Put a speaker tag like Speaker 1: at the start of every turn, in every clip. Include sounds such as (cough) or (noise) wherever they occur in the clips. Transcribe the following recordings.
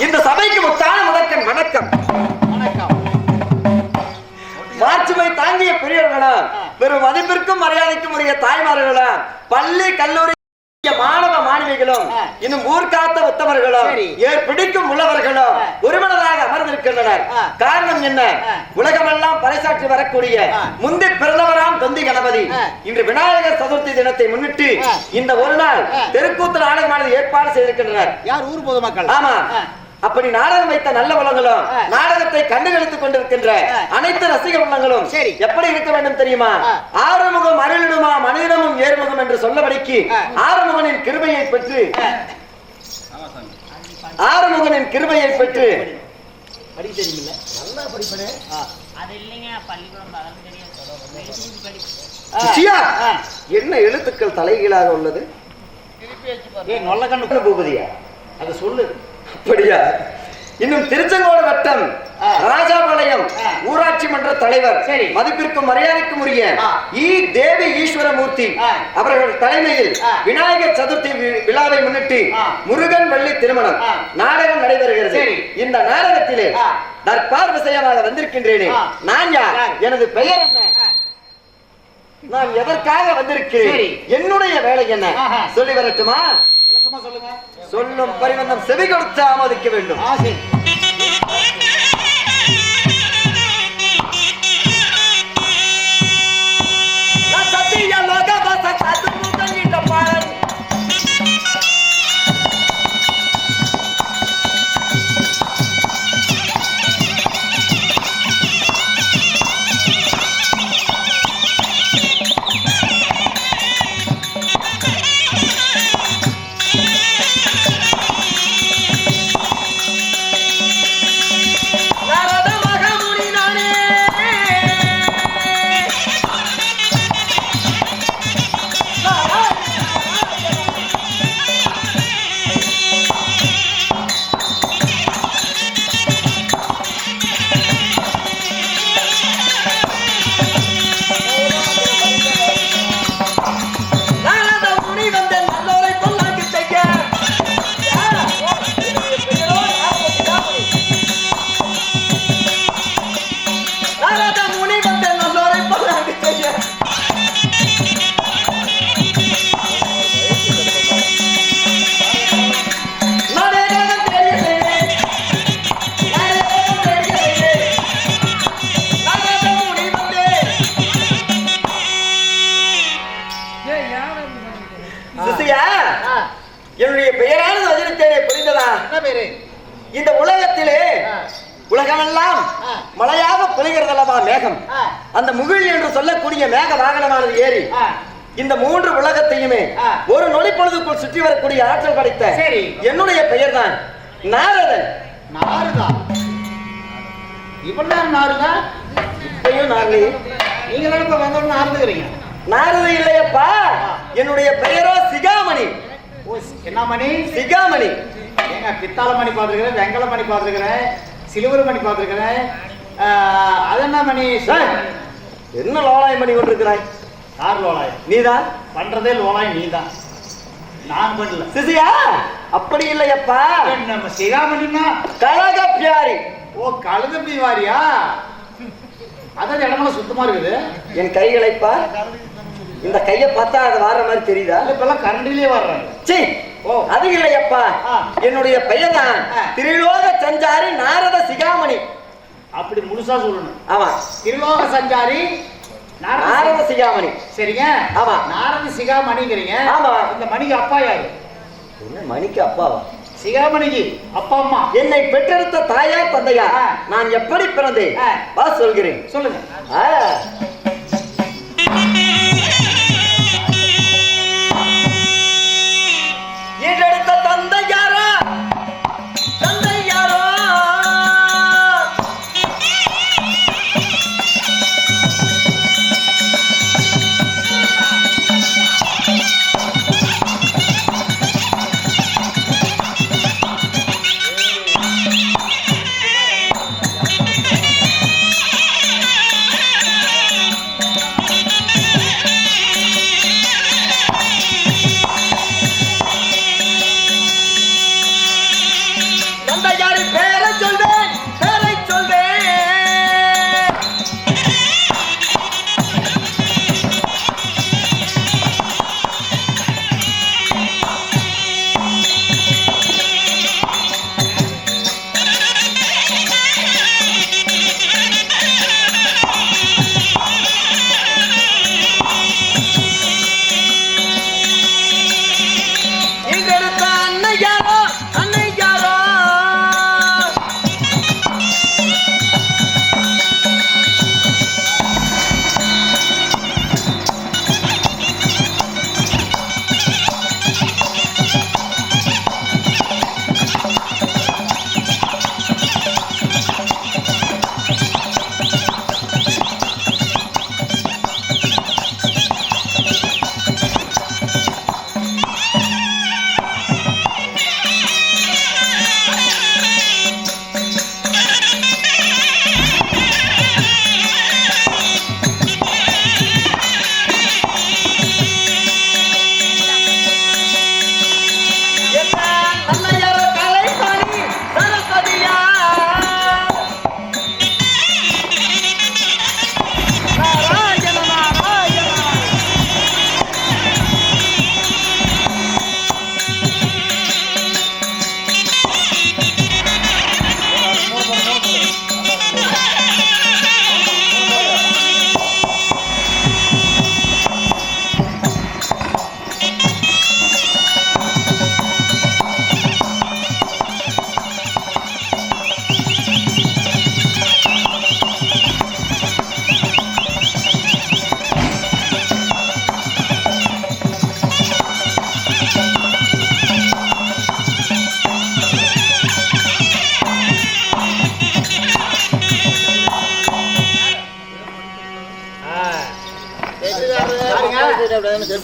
Speaker 1: இந்த சபைக்கு முத்தான முதற்கன் வணக்கம் மாட்சிமை தாங்கிய பெரியவர்களும் பெரும் மதிப்பிற்கும் மரியாதைக்கும் உரிய தாய்மார்களும் பள்ளி கல்லூரி மாணவ மாணவிகளும். இன்னும் ஊர்காத்த உத்தமர்களும்
Speaker 2: சரி.
Speaker 1: ஏர் பிடிக்கும் உள்ளவர்களும். ஒருமனதாக அமர்ந்திருக்கின்றனர். காரணம் என்ன. உலகமெல்லாம் பறைசாற்றி வரக்கூடிய. முந்தி பிறந்தவராம் தொந்தி கணபதி. இன்று விநாயகர் சதுர்த்தி தினத்தை முன்னிட்டு. இந்த ஒரு நாள்
Speaker 2: ஆ.
Speaker 1: தெருக்கூத்து நாடகமானது ஏற்பாடு செய்திருக்கின்றனர்
Speaker 2: யார் ஊர் பொதுமக்கள்
Speaker 1: ஆமா. அப்படி நாடகம் வைத்த நல்ல உள்ளங்களும்
Speaker 2: ஆ.
Speaker 1: நாடகத்தை கண்டுகளித்துக் கொண்டிருக்கின்ற. அனைத்து ரசிகர் உள்ளங்களும்
Speaker 2: சரி.
Speaker 1: எப்படி இருக்க வேண்டும் தெரியுமா. ஆறுமுகம் அருளிடுமா மனிதனமும் ஏறுமுகம் என்று சொல்லபடிக்கு.
Speaker 2: ஆறுமுகனின்
Speaker 1: கிருபையை பெற்று ஆறுமுகனின் கிருபையை பெற்று
Speaker 2: படிக்க தெரியுமில்ல நல்லா படிப்பனே
Speaker 3: அது இல்லைங்க பள்ளிக்கூடம்.
Speaker 1: என்ன எழுத்துக்கள் தலைகீழாக உள்ளது பூபதியா
Speaker 2: அதை சொல்லு
Speaker 1: அப்படியா இன்னும் திருச்செங்கோடு வட்டம். ராஜாபாளையம். ஊராட்சி மன்ற தலைவர்
Speaker 2: சரி.
Speaker 1: மதிப்பிற்கும் மரியாதைக்கும் உரிய. ஈ தேவி ஈஸ்வரமூர்த்தி. அவர்கள் தலைமையில். விநாயகர் சதுர்த்தி விழாவை முன்னிட்டு. முருகன் வள்ளி திருமணம். நாடகம் நடைபெறுகிறது. இந்த நாடகத்திலே. தற்பார் விஷயமாக வந்திருக்கின்றேனே. நான் யார்? எனது பெயர் என்ன நான் எதற்காக வந்திருக்கிறேன். என்னுடைய வேலை என்ன. சொல்லி வரட்டுமா
Speaker 2: சொல்லுங்க.
Speaker 1: சொல்லும் பரிவந்தம் செவி கொடுத்து ஆமோதிக்க வேண்டும். ஆசை என்று சொல்லக்கூடிய மேக வாகனமானது ஏறி இந்த மூன்று உலகத்தையுமே. ஒரு நொடி பொழுதுக்குள் சுற்றி வரக்கூடிய ஆற்றல் படைத்த. என்னுடைய பெயர்தான் நாரதன்.
Speaker 2: நாருதா? இவ்வளவு நேரம் நாருதா?
Speaker 1: இப்பயும் நாரதி.
Speaker 2: நீங்க தானே இப்ப வந்தோம்னு நார்ந்துக்கிறீங்க
Speaker 1: நாரதி இல்லையப்பா. என்னுடைய பெயரோ சிகாமணி.
Speaker 2: என்ன மணி
Speaker 1: சிகாமணி.
Speaker 2: ஏங்க பித்தாள மணி பார்த்துருக்கிறேன் வெங்கல மணி பார்த்துருக்கிறேன் சிலுவர் மணி பார்த்துருக்கிறேன். அது என்ன மணி
Speaker 1: என்ன லோலாய் மணி கொண்டிருக்கிறாய்?
Speaker 2: யார் லோலாய்
Speaker 1: நீதான்
Speaker 2: பண்றதே லோலாய் நீ தான் நான் பண்ணல.
Speaker 1: சிசியா? அப்படி இல்லையப்பா.
Speaker 2: நம்ம சிகாமணின்னா
Speaker 1: கழக பியாரி.
Speaker 2: ஓ கழுதப்பி வாரியா அதான் இடமெல்லாம் சுத்தமா இருக்குது.
Speaker 1: என் கைகளைப்பா இந்த கையை பார்த்தா அது வார மாதிரி தெரியுதா?
Speaker 2: இப்பெல்லாம் கரண்டிலே வர்றாங்க.
Speaker 1: சீ
Speaker 2: ஓ.
Speaker 1: அது இல்லையப்பா. என்னுடைய பெயர் தான். திரிலோக சஞ்சாரி நாரத சிகாமணி.
Speaker 2: அப்படி முழுசா சொல்லணும்.
Speaker 1: ஆமா.
Speaker 2: திருலோக சஞ்சாரி நாரத
Speaker 1: சிகாமணி.
Speaker 2: சரிங்க?
Speaker 1: ஆமா.
Speaker 2: நாரத சிகாமணிங்கிறீங்க.
Speaker 1: ஆமா.
Speaker 2: இந்த மணிக்கு அப்பா யாரு?
Speaker 1: என்ன மணிக்கு அப்பாவா?
Speaker 2: சிகாமணிக்கு அப்பா அம்மா.
Speaker 1: என்னை பெற்றெடுத்த தாயா தந்தையா. நான் எப்படி பிறந்தேன். வா சொல்கிறேன்.
Speaker 2: சொல்லுங்க.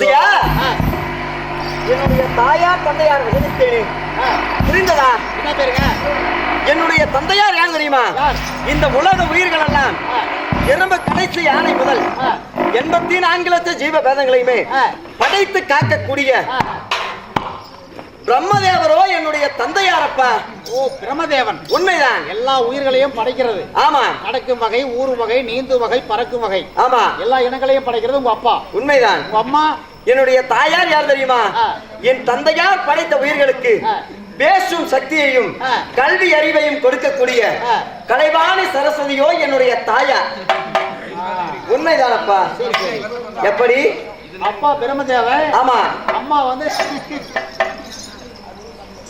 Speaker 1: ஆ, என்னுடைய தாயார் தந்தையார் வசனித்தேனே புரிந்ததா?
Speaker 2: என்ன பேருங்க
Speaker 1: என்னுடைய தந்தையார் யார் தெரியுமா? இந்த உலக உயிர்கள் எல்லாம் எறும்பு கடைசி யானை முதல் எண்பத்தி நான்கு லட்சம் ஜீவ பேதங்களையுமே. படைத்து காக்கக்கூடிய. பிரம்மதேவரோ என்னுடைய தந்தையாரப்பா.
Speaker 2: ஓ பிரமதேவன்
Speaker 1: உண்மைதான்.
Speaker 2: எல்லா உயிர்களையும் படைக்கிறது.
Speaker 1: ஆமா.
Speaker 2: நடக்கும் வகை ஊரும் வகை நீந்தும் வகை பறக்கும் வகை.
Speaker 1: ஆமா.
Speaker 2: எல்லா இனங்களையும் படைக்கிறது உங்க அப்பா.
Speaker 1: உண்மைதான்.
Speaker 2: உங்க அம்மா
Speaker 1: என்னுடைய தாயார் யார் தெரியுமா. என் தந்தையார் படைத்த உயிர்களுக்கு. பேசும் சக்தியையும். கல்வி அறிவையும் கொடுக்கக்கூடிய. கலைவாணி சரஸ்வதியோ என்னுடைய தாயார் உண்மைதானப்பா எப்படி
Speaker 2: அப்பா பிரமதேவன்
Speaker 1: ஆமா
Speaker 2: அம்மா வந்து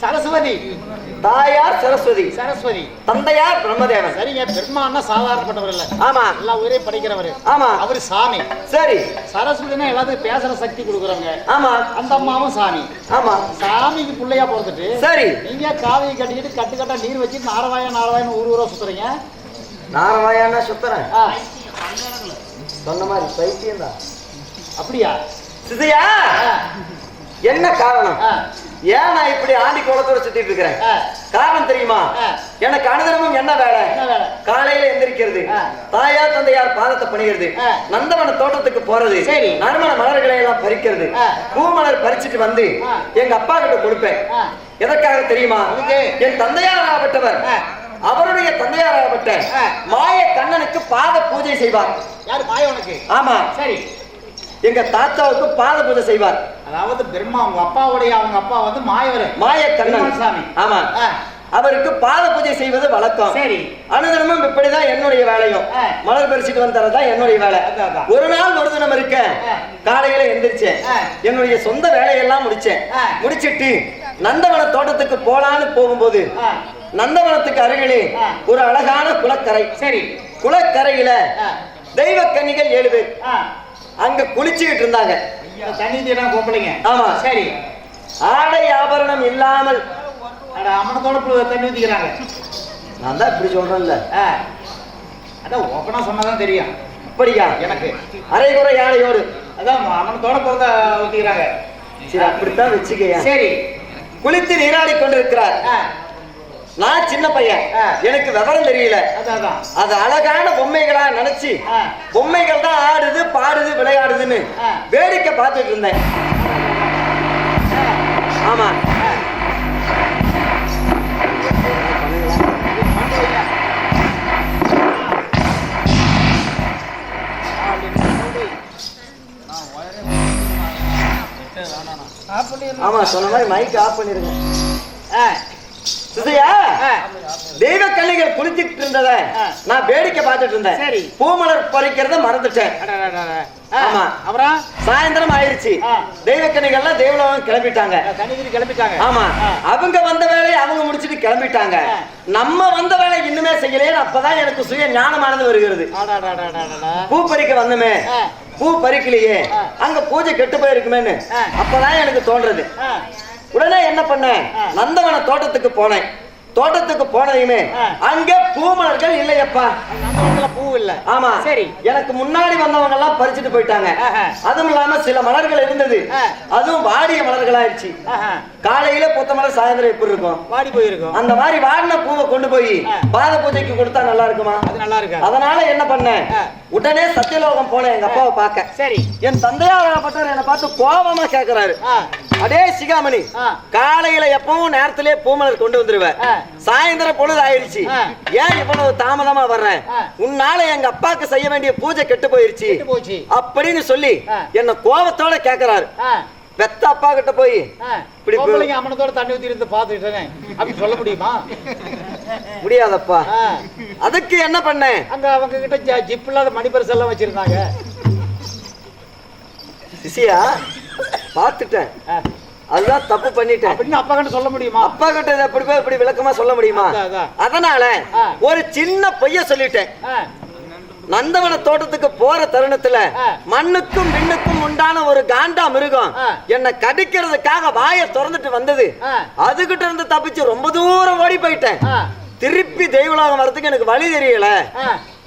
Speaker 2: சரஸ்வதி.
Speaker 1: தாயார் சரஸ்வதி.
Speaker 2: சரஸ்வதி.
Speaker 1: தந்தையார் பிரம்மதேவன்.
Speaker 2: சரிங்க பெருமான்னா சாதாரணப்பட்டவர் இல்ல
Speaker 1: ஆமா.
Speaker 2: எல்லா உயிரையும் படைக்கிறவர்.
Speaker 1: ஆமா.
Speaker 2: அவர் சாமி
Speaker 1: சரி.
Speaker 2: சரஸ்வதினா எல்லாத்துக்கும் பேசுற சக்தி கொடுக்குறவங்க.
Speaker 1: ஆமா.
Speaker 2: அந்த அம்மாவும் சாமி
Speaker 1: ஆமா.
Speaker 2: சாமிக்கு பிள்ளையா பிறந்துட்டு
Speaker 1: சரி.
Speaker 2: நீங்க காவியை கட்டிக்கிட்டு கட்டு கட்டா நீர் வச்சு நாரவாயா நாரவாயன்னு ஊர் ஊரா சுத்துறீங்க?
Speaker 1: நாரவாயான சுத்தரன்
Speaker 2: ஆ,
Speaker 1: சொன்ன மாதிரி பைத்தியம் தான்
Speaker 2: அப்படியா
Speaker 1: சிதையா என்ன காரணம்? ஏன் நான் இப்படி ஆண்டி குளத்தோட சுத்திட்டு இருக்கிறேன் காரணம் தெரியுமா. எனக்கு அனுதினமும் என்ன வேலை? காலையில எந்திரிக்கிறது
Speaker 2: ஆ.
Speaker 1: தாயார் தந்தையார் பாதத்தை பணிகிறது. நந்தவன தோட்டத்துக்கு போறது
Speaker 2: சரி.
Speaker 1: நறுமண மலர்களை எல்லாம் பறிக்கிறது. பூமலர் பறிச்சுட்டு வந்து. எங்க அப்பா கிட்ட கொடுப்பேன். எதற்காக தெரியுமா? என் தந்தையாராகப்பட்டவர்
Speaker 2: ஆ.
Speaker 1: அவருடைய தந்தையாராகப்பட்ட
Speaker 2: ஆ.
Speaker 1: மாய கண்ணனுக்கு பாத பூஜை செய்வார்
Speaker 2: யாரு மாயவனுக்கு
Speaker 1: ஆமா
Speaker 2: சரி
Speaker 1: எங்க தாத்தாவுக்கு பாத பூஜை செய்வார்
Speaker 2: அதாவது பிரம்மா உங்க அப்பாவுடைய அவங்க அப்பா வந்து மாயவர்
Speaker 1: மாய கண்ணன்
Speaker 2: சாமி.
Speaker 1: ஆமா. அவருக்கு பாத பூஜை செய்வது வழக்கம்
Speaker 2: சரி
Speaker 1: அனுதினமும் இப்படிதான் என்னுடைய வேலையும். மலர் பறிச்சுட்டு வந்தறதா என்னுடைய வேலை. ஒரு நாள் ஒரு தினம் இருக்க. காலையில எந்திரிச்சேன். என்னுடைய சொந்த வேலையெல்லாம் முடிச்சேன். முடிச்சிட்டு நந்தவன தோட்டத்துக்கு போலான்னு போகும்போது நந்தவனத்துக்கு அருகிலே. ஒரு அழகான குளக்கரை
Speaker 2: சரி
Speaker 1: குளக்கரையில தெய்வ கன்னிகள் ஏழு பேர். அங்க குளிச்சுக்கிட்டு இருந்தாங்க.
Speaker 2: இந்த தண்ணி தீனா கூப்பிடுங்க
Speaker 1: ஆமா.
Speaker 2: சரி.
Speaker 1: ஆடை ஆபரணம் இல்லாமல்.
Speaker 2: புழு தண்ணி ஊத்திக்கிறாங்க.
Speaker 1: நான் தான் இப்படி சொல்றேன்ல.
Speaker 2: அதான் ஓப்பனா சொன்னாதான் தெரியும்.
Speaker 1: அப்படியா?
Speaker 2: எனக்கு.
Speaker 1: அரைகுறை ஆடையோடு.
Speaker 2: அதான் அம்மனத்தோட பிறந்த ஊத்திக்கிறாங்க.
Speaker 1: சரி அப்படித்தான் வச்சுக்கயா?
Speaker 2: சரி.
Speaker 1: குளித்து நீராடி கொண்டிருக்கிறார். நான் சின்ன பையன். எனக்கு விவரம் தெரியல அது அழகான பொம்மைகளா நினைச்சு. பொம்மைகள் தான் ஆடுது பாடுது விளையாடுதுன்னு. வேடிக்கை பார்த்துட்டு இருந்தேன் ஆமா. ஆமா சொன்ன மாதிரி மைக் ஆஃப் பண்ணிருங்க
Speaker 2: ஆ,
Speaker 1: சுதையா
Speaker 2: ஆ.
Speaker 1: தெய்வ கல்லிகள் குளிச்சுட்டு இருந்தத. நான் வேடிக்கை பார்த்துட்டு இருந்தேன். பூமலர் பறிக்கிறத மறந்துட்டேன் ஆமா.
Speaker 2: அப்புறம்
Speaker 1: சாயந்தரம் ஆயிருச்சு. தெய்வ கன்னிகள்லாம் தேவலோகம் கிளம்பிட்டாங்க
Speaker 2: கிளம்பிட்டாங்க
Speaker 1: ஆமா. அவங்க வந்த வேலையை அவங்க முடிச்சிட்டு கிளம்பிட்டாங்க. நம்ம வந்த வேலை இன்னுமே செய்யலையே அப்பதான் எனக்கு சுய ஞானமானது வருகிறது. பூ பறிக்க வந்தமே. பூ பறிக்கலையே. அங்க பூஜை கெட்டு போயிருக்குமேன்னு. அப்பதான் எனக்கு தோன்றது உடனே என்ன பண்ணேன். நந்தவன தோட்டத்துக்கு போனேன். தோட்டத்துக்கு போனதையுமே. அங்க பூமலர்கள் இல்லையப்பா.
Speaker 2: பூ இல்ல.
Speaker 1: ஆமா.
Speaker 2: சரி.
Speaker 1: எனக்கு முன்னாடி வந்தவங்க எல்லாம் பறிச்சுட்டு போயிட்டாங்க. அதுவும் இல்லாம சில மலர்கள் இருந்தது. அதுவும் வாடிய மலர்களாயிருச்சு.
Speaker 2: ஆஹா,
Speaker 1: காலையில பொத்த மலர் சாயந்தரம் எப்படி இருக்கும்?
Speaker 2: வாடி போயிருக்கும்.
Speaker 1: அந்த மாதிரி வாடின பூவை கொண்டு போய். பாத பூஜைக்கு கொடுத்தா நல்லா இருக்குமா?
Speaker 2: அது நல்லா இருக்கா?
Speaker 1: அதனால என்ன பண்ணேன். உடனே சத்தியலோகம் போனேன் எங்க அப்பாவை பார்க்க.
Speaker 2: சரி.
Speaker 1: என் தந்தையாகப்பட்டவர் என்னை பார்த்து கோபமா கேக்குறாரு. அடே சிகாமணி. காலையில எப்பவும் நேரத்திலே பூமலர் கொண்டு வந்துருவேன். சாயந்தரம் பொழுது ஆயிடுச்சு. ஏன் இவ்வளவு தாமதமா வர்றேன். உன்னால எங்க அப்பாக்கு செய்ய வேண்டிய பூஜை கெட்டு போயிருச்சு. அப்படின்னு சொல்லி. என்ன கோபத்தோட கேக்குறாரு. பெத்த அப்பா கிட்ட போய். இப்படி
Speaker 2: பொம்பளைங்க அம்மனத்தோட தண்ணி ஊத்தி இருந்து பாத்துக்கிட்டேனே அப்படி சொல்ல முடியுமா?
Speaker 1: முடியாதப்பா. அதுக்கு என்ன பண்ணேன்
Speaker 2: அங்க அவங்க கிட்ட ஜிப் இல்லாத மணி பரிசு எல்லாம் வச்சிருந்தாங்க.
Speaker 1: சிசியா பார்த்துட்டேன். அதுதான் தப்பு பண்ணிட்டேன்.
Speaker 2: அப்படின்னு அப்பா கிட்ட சொல்ல முடியுமா?
Speaker 1: அப்பா கிட்ட எப்படி போய் இப்படி விளக்கமா சொல்ல முடியுமா?
Speaker 2: அதான், அதான்.
Speaker 1: அதனால. ஒரு சின்ன பொய்ய சொல்லிட்டேன். நந்தவன தோட்டத்துக்கு போற தருணத்துல. மண்ணுக்கும் விண்ணுக்கும் உண்டான ஒரு காண்டா மிருகம். என்னை கடிக்கிறதுக்காக வாயை திறந்துட்டு வந்தது. அதுகிட்ட இருந்து தப்பிச்சு ரொம்ப தூரம் ஓடி போயிட்டேன். திருப்பி தெய்வலோகம் வரதுக்கு எனக்கு வழி தெரியல.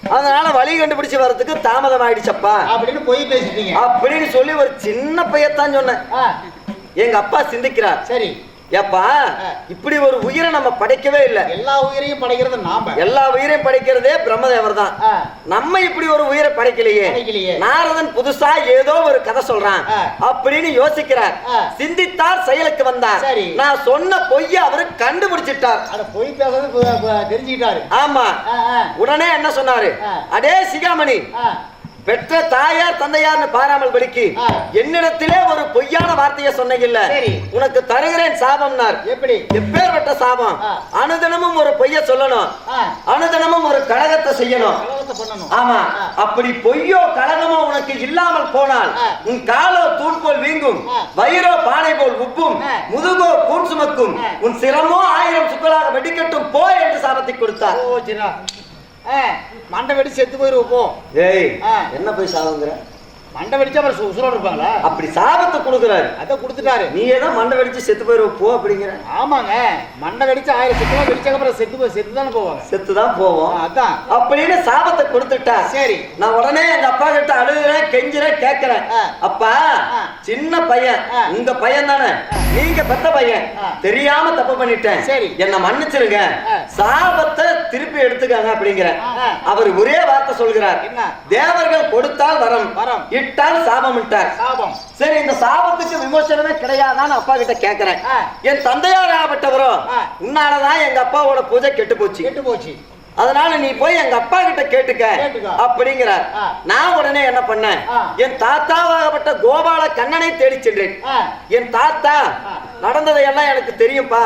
Speaker 1: அதனால வழி கண்டுபிடிச்சு வர்றதுக்கு தாமதம் ஆயிடுச்சப்பா
Speaker 2: அப்படின்னு போய் பேசிட்டீங்க.
Speaker 1: அப்படின்னு சொல்லி ஒரு சின்ன பையத்தான் சொன்னேன். எங்க அப்பா சிந்திக்கிறார்.
Speaker 2: சரி.
Speaker 1: ஏப்பா இப்படி ஒரு உயிரை நம்ம படைக்கவே இல்லை.
Speaker 2: எல்லா உயிரையும் படைக்கிறது நாம.
Speaker 1: எல்லா உயிரையும் படைக்கிறதே பிரம்மதேவர் தான் நம்ம இப்படி ஒரு உயிரை படைக்கலையே. நாரதன் புதுசா ஏதோ ஒரு கதை சொல்றான். அப்படின்னு யோசிக்கிறார். சிந்தித்தார் செயலுக்கு வந்தார். நான் சொன்ன பொய்ய அவரு கண்டுபிடிச்சிட்டார்.
Speaker 2: பொய் பேசுறது தெரிஞ்சுக்கிட்டாரு.
Speaker 1: ஆமா. உடனே என்ன சொன்னாரு. அடே சிகாமணி பெற்ற தாயார் தந்தையார்னு பாராமல் படிக்கு. என்னிடத்திலே ஒரு பொய்யான வார்த்தையை சொன்னீங்கல்ல. உனக்கு தருகிறேன் சாபம்னார்
Speaker 2: எப்படி
Speaker 1: எப்பேற்பட்ட சாபம். அனுதினமும் ஒரு பொய்ய சொல்லணும் அனுதினமும் ஒரு கழகத்தை செய்யணும் ஆமா. அப்படி பொய்யோ கழகமோ உனக்கு இல்லாமல் போனால். உன் காலோ தூண் போல் வீங்கும். வயிறோ பானை போல் உப்பும். முதுகோ கூன் சுமக்கும். உன் சிரமோ ஆயிரம் சுக்கலாக வெடிக்கட்டும் போ என்று சாபத்தை கொடுத்தார்
Speaker 2: மண்டை வெடிச்சு செத்து போயிருவோம்
Speaker 1: ஏய். என்ன போய் சாபங்கிற
Speaker 2: மண்டை வெடிச்சா அப்புறம் உசுரோட இருப்பாங்களா?
Speaker 1: அப்படி சாபத்தை கொடுக்குறாரு.
Speaker 2: அதை கொடுத்துட்டாரு.
Speaker 1: நீ ஏதோ மண்டை வெடிச்சு செத்து போயிருவ போ அப்படிங்கிற.
Speaker 2: ஆமாங்க. மண்டை வெடிச்சு ஆயிரம் செத்துமா வெடிச்சதுக்கு அப்புறம் செத்து போய் செத்து தானே போவாங்க.
Speaker 1: செத்து தான் போவோம்
Speaker 2: அதான்.
Speaker 1: அப்படின்னு சாபத்தை கொடுத்துட்டா.
Speaker 2: சரி.
Speaker 1: நான் உடனே எங்க அப்பா கிட்ட அழுகுறேன் கெஞ்சுறேன் கேட்கிறேன். அப்பா. சின்ன பையன். உங்க பையன் தானே நீங்க பெத்த பையன். தெரியாம தப்பு பண்ணிட்டேன்
Speaker 2: சரி.
Speaker 1: என்ன மன்னிச்சிருங்க. சாபத்தை திருப்பி எடுத்துக்காங்க அப்படிங்கிற. அவர் ஒரே வார்த்தை சொல்கிறார்? தேவர்கள் கொடுத்தால் வரம்
Speaker 2: வரம்.
Speaker 1: இட்டால் சாபம் இட்டார்
Speaker 2: சாபம்
Speaker 1: சரி இந்த சாபத்துக்கு விமர்சனமே கிடையாதான்னு அப்பா கிட்ட கேக்குறேன். என் தந்தையார் ஆகப்பட்டவரோ
Speaker 2: ஆ.
Speaker 1: உன்னாலதான் எங்க அப்பாவோட பூஜை கெட்டு போச்சு
Speaker 2: கெட்டு போச்சு
Speaker 1: அதனால நீ போய் எங்க அப்பா கிட்ட கேட்டுக்க. அப்படிங்கிறார். நான் உடனே என்ன பண்ணேன். என் தாத்தாவாகப்பட்ட கோபால கண்ணனை தேடி சென்றேன் என் தாத்தா
Speaker 2: ஆ.
Speaker 1: நடந்ததையெல்லாம் எனக்கு தெரியும்பா.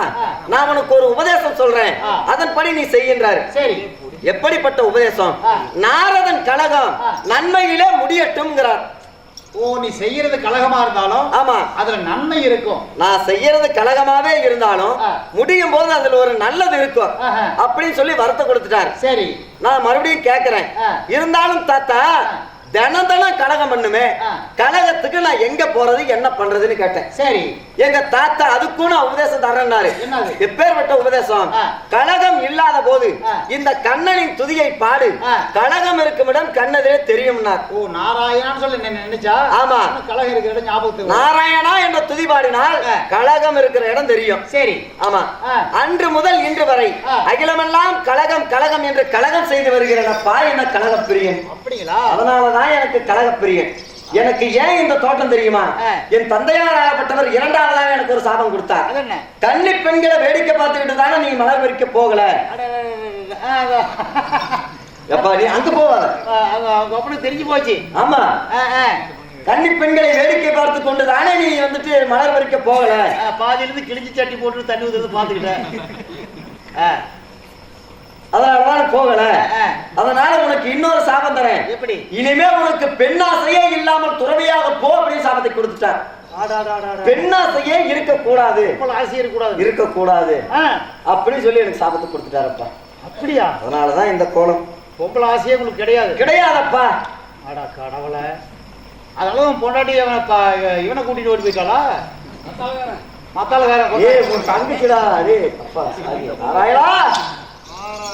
Speaker 1: நான் உனக்கு ஒரு உபதேசம் சொல்றேன். அதன்படி நீ செய்கின்றார்
Speaker 2: சரி
Speaker 1: எப்படிப்பட்ட உபதேசம். நாரதன் கழகம். நன்மையிலே முடியட்டும்ங்கிறார்
Speaker 2: ஓ நீ செய்யறது கலகமா இருந்தாலும்
Speaker 1: ஆமா.
Speaker 2: அதுல நன்மை இருக்கும்.
Speaker 1: நான் செய்யறது கழகமாவே இருந்தாலும். முடியும் போது அதுல ஒரு நல்லது இருக்கும். அப்படின்னு சொல்லி வருத்த கொடுத்துட்டார்.
Speaker 2: சரி.
Speaker 1: நான் மறுபடியும் கேக்குறேன். இருந்தாலும் தாத்தா தினம் தினம் கலகம் பண்ணுமே
Speaker 2: ஆ.
Speaker 1: கலகத்துக்கு நான் எங்க போறது என்ன பண்றதுன்னு கேட்டேன்
Speaker 2: சரி
Speaker 1: எங்க தாத்தா அதுக்கும் நான் உபதேசம் தரேன்னாரு? எப்பேற்பட்ட உபதேசம்
Speaker 2: ஆ.
Speaker 1: கலகம் இல்லாத போது. இந்த கண்ணனின் துதியை பாடு
Speaker 2: ஆ.
Speaker 1: கலகம் இருக்கும் இடம் கண்ணதிலே தெரியும்னார்
Speaker 2: ஓ நாராயணான்னு சொல்லி நினைச்சா
Speaker 1: ஆமா.
Speaker 2: கலகம் இருக்கிற இடம் ஞாபகத்துக்கு.
Speaker 1: நாராயணா என்ற துதி பாடினால்
Speaker 2: ஆ.
Speaker 1: கலகம் இருக்கிற இடம் தெரியும்
Speaker 2: சரி
Speaker 1: ஆமா. அன்று முதல் இன்று வரை. அகிலமெல்லாம் கலகம் கலகம் என்று கலகம் செய்து வருகிறப்பா என்ன கலகப் பிரியன்
Speaker 2: அப்படிங்களா
Speaker 1: அதனாலதான் எனக்கு கலகப்பிரியன் எனக்கு ஏன் இந்த தோட்டம் தெரியுமா. என் தந்தையார் ஆகப்பட்டவர் இரண்டாவதாக எனக்கு ஒரு சாபம் கொடுத்தார். கன்னி பெண்களை வேடிக்கை பார்த்துக்கிட்டு தானே நீ மலர் பறிக்க போகல? எப்பா நீ அங்க போவாத
Speaker 2: தெரிஞ்சு போச்சு.
Speaker 1: ஆமா. கன்னி பெண்களை வேடிக்கை பார்த்து கொண்டு தானே நீ வந்துட்டு மலர் பறிக்க போகல?
Speaker 2: பாதியிலிருந்து கிழிஞ்சு சட்டி போட்டு தண்ணி ஊத்துறது பாத்துக்கிட்டேன் ஆ,
Speaker 1: அதனாலதான் போகல. அதனால உனக்கு இன்னொரு சாபம் தரேன்.
Speaker 2: எப்படி?
Speaker 1: இனிமே உனக்கு பெண்ணாசையே இல்லாமல் துறவியாக போ அப்படின்னு சாபத்தை கொடுத்துட்டார். பெண்ணாசையே இருக்க கூடாது இருக்க கூடாது
Speaker 2: ஆ,
Speaker 1: அப்படின்னு சொல்லி எனக்கு சாபத்தை கொடுத்துட்டாரப்பா.
Speaker 2: அப்படியா?
Speaker 1: அதனாலதான் இந்த கோலம்.
Speaker 2: பொம்பளை ஆசையே உங்களுக்கு கிடையாது.
Speaker 1: கிடையாதப்பா.
Speaker 2: அடா கடவுளை. அதனால உன் பொண்டாட்டி இவனை கூட்டிட்டு ஓடி போயிட்டாளா? மத்தால வேற.
Speaker 1: ஏ உன் தங்கச்சிடா. டே அப்பா நாராயணா!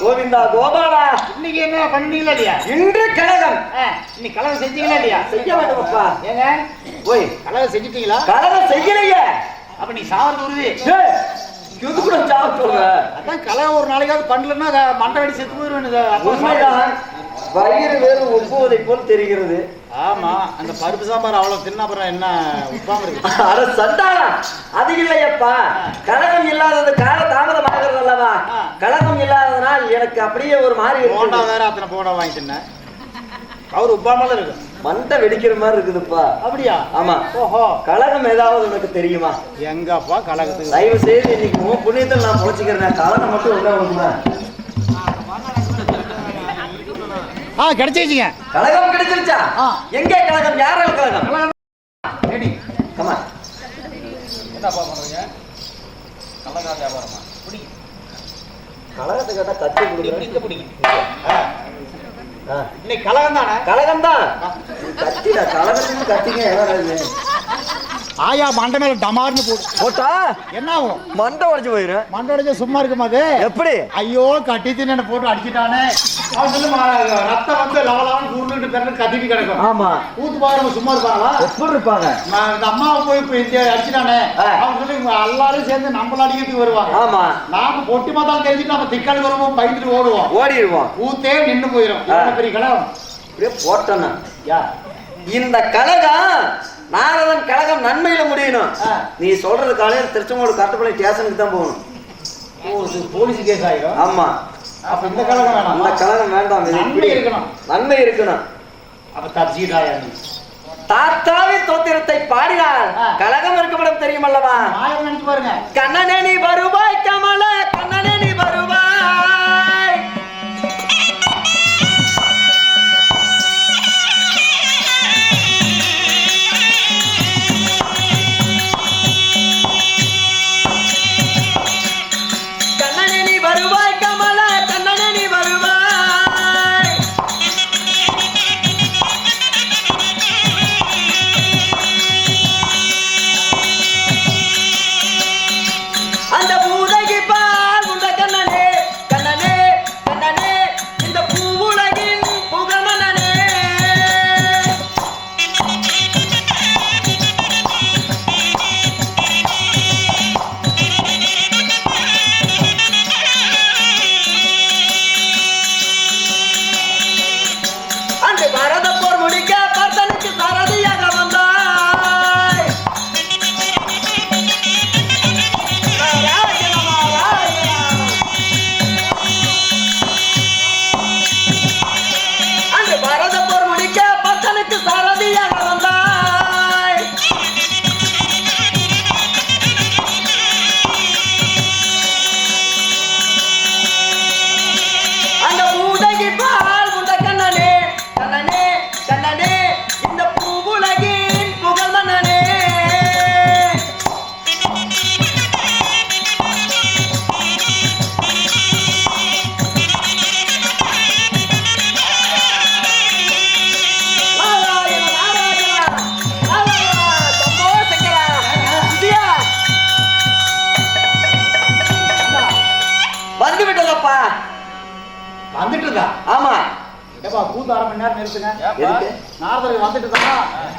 Speaker 1: கோவிந்தா கோபாலா.
Speaker 2: இன்னைக்கு என்ன பண்ணீங்களா இல்லையா?
Speaker 1: இன்று கழகம்
Speaker 2: ஆ, இன்னைக்கு கலகம் செஞ்சீங்களா இல்லையா?
Speaker 1: செய்ய வேண்டுமப்பா
Speaker 2: ஏங்க?
Speaker 1: ஓய்.
Speaker 2: கலகம் செஞ்சிட்டீங்களா?
Speaker 1: கழகம் செய்யலையே.
Speaker 2: அப்ப நீ சாவது
Speaker 1: ஏய், எது கூட சாவ சொல்ற?
Speaker 2: அதான் கலகம் ஒரு நாளைக்காவது பண்ணலன்னா மண்டை வெடி செத்து போயிருவேன்
Speaker 1: வயிறு வேறு ஒப்புவதை போல் தெரிகிறது.
Speaker 2: ஆமா அந்த பருப்பு சாம்பார் அவ்வளவு தின்ன அப்புறம் என்ன உப்பாம இருக்கு? (laughs)
Speaker 1: அட சண்டாளா அது இல்லையப்பா. கழகம் இல்லாதது கால தாமதம் ஆகிறது அல்லவா. கழகம் இல்லாததனால் எனக்கு அப்படியே ஒரு மாதிரி
Speaker 2: போண்டா வேற அத்தனை போண்டா வாங்கி தின்னேன் அவர் உப்பாமல இருக்கு.
Speaker 1: மண்டை வெடிக்கிற மாதிரி இருக்குதுப்பா.
Speaker 2: அப்படியா?
Speaker 1: ஆமா.
Speaker 2: ஓஹோ.
Speaker 1: கழகம் ஏதாவது உனக்கு தெரியுமா?
Speaker 2: எங்கப்பா கலகத்துக்கு
Speaker 1: தயவு செய்து இன்னைக்கு புண்ணியத்தில் நான் பொழைச்சிக்கிறேன். கலகம் மட்டும் உள்ள
Speaker 2: ஆ கிடைச்சிச்சிங்க
Speaker 1: கழகம் கிடைச்சிருச்சா?
Speaker 2: ஆ.
Speaker 1: எங்கே கழகம்? யாரால் கழகம்?
Speaker 2: ரெடி.
Speaker 1: கமா
Speaker 2: என்னப்பா பண்றீங்க கலகா வியாபாரமா? பிடிக்கும்.
Speaker 1: கழகத்தை கேட்டா
Speaker 2: இங்க பிடிக்கும்.
Speaker 1: ஆ.
Speaker 2: இன்னைக்கு கலகம் தானே
Speaker 1: கழகம் தான் கத்திடா கழகத்துக்கு கத்திங்க
Speaker 2: ஆயா மண்டை மேல டமார்னு போடு
Speaker 1: போட்டா?
Speaker 2: என்ன ஆகும்
Speaker 1: மண்டை உடைஞ்சு போயிரும்.
Speaker 2: மண்டை உடைஞ்ச சும்மா இருக்குமா அது?
Speaker 1: எப்படி?
Speaker 2: ஐயோ கட்டி தின்னு போட்டு அடிச்சிட்டானே. ரத்தம் வந்து லவலான்னு உருண்டுட்டு பிறகு கத்திட்டு கிடக்கும்.
Speaker 1: ஆமா.
Speaker 2: ஊத்து பாருங்க சும்மா இருப்பாங்களா?
Speaker 1: எப்படி இருப்பாங்க?
Speaker 2: இந்த அம்மாவை போய் இப்ப இந்த அடிச்சிட்டானே. அவன் சொல்லி எல்லாரும் சேர்ந்து நம்மள அடிக்கிறதுக்கு வருவாங்க.
Speaker 1: ஆமா.
Speaker 2: நாம பொட்டி மாத்தாலும் தெரிஞ்சுட்டு நம்ம திக்கால் வருவோம் பயந்துட்டு ஓடுவோம்.
Speaker 1: ஓடிடுவோம்.
Speaker 2: ஊத்தே நின்னு போயிடும் பெரிய கலகம்
Speaker 1: அப்படியே போட்டோன்னா
Speaker 2: யா.
Speaker 1: இந்த கழகம் நாரதன் கழகம் நன்மையில முடியணும். நீ சொல்றது காலையில் திருச்செங்கோடு கட்டுப்பளை ஸ்டேஷனுக்கு தான் போகணும்.
Speaker 2: போலீஸ் கேஸ் ஆயிடும்
Speaker 1: ஆமா.
Speaker 2: அப்ப இந்த கலகம் வேணாம்.
Speaker 1: அந்த கழகம் வேண்டாம்.
Speaker 2: நன்மை இருக்கணும்.
Speaker 1: நன்மை இருக்கணும்.
Speaker 2: அப்ப நீ?
Speaker 1: தாத்தாவின் தோத்திரத்தை பாடினார். கழகம் இருக்கப்படும் தெரியுமல்லவா?
Speaker 2: பாருங்க.
Speaker 1: கண்ணனே நீ வருவாய் கமல கண்ணனே நீ வருவாய்.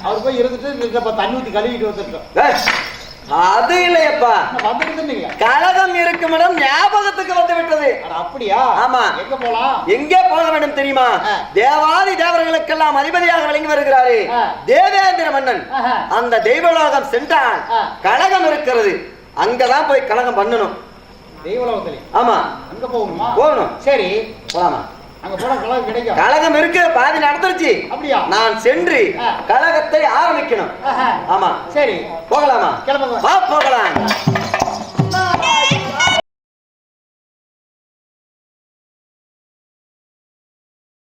Speaker 2: அவர் போய் இருந்துட்டு இப்ப தண்ணி ஊத்தி கழுவிட்டு வந்துட்டோம்
Speaker 1: அது இல்லையப்பா. கழகம் இருக்கும் இடம் ஞாபகத்துக்கு வந்து விட்டது
Speaker 2: அப்படியா?
Speaker 1: ஆமா.
Speaker 2: எங்க போலாம்?
Speaker 1: எங்கே போக வேண்டும் தெரியுமா. தேவாதி தேவர்களுக்கெல்லாம் அதிபதியாக விளங்கி வருகிறாரு. தேவேந்திர மன்னன். அந்த தெய்வலோகம் சென்றான்
Speaker 2: ஆ.
Speaker 1: கழகம் இருக்கிறது. அங்கதான் போய் கழகம் பண்ணணும்.
Speaker 2: தெய்வலோகத்திலே?
Speaker 1: ஆமா.
Speaker 2: அங்க போகணுமா?
Speaker 1: போகணும்.
Speaker 2: சரி.
Speaker 1: போலாமா? கழகம் இருக்கு பாதி நடந்துருச்சு.
Speaker 2: அப்படியா?
Speaker 1: நான் சென்று. கழகத்தை ஆரம்பிக்கணும். ஆமா.
Speaker 2: சரி.
Speaker 1: போகலாமா? போகலாம்.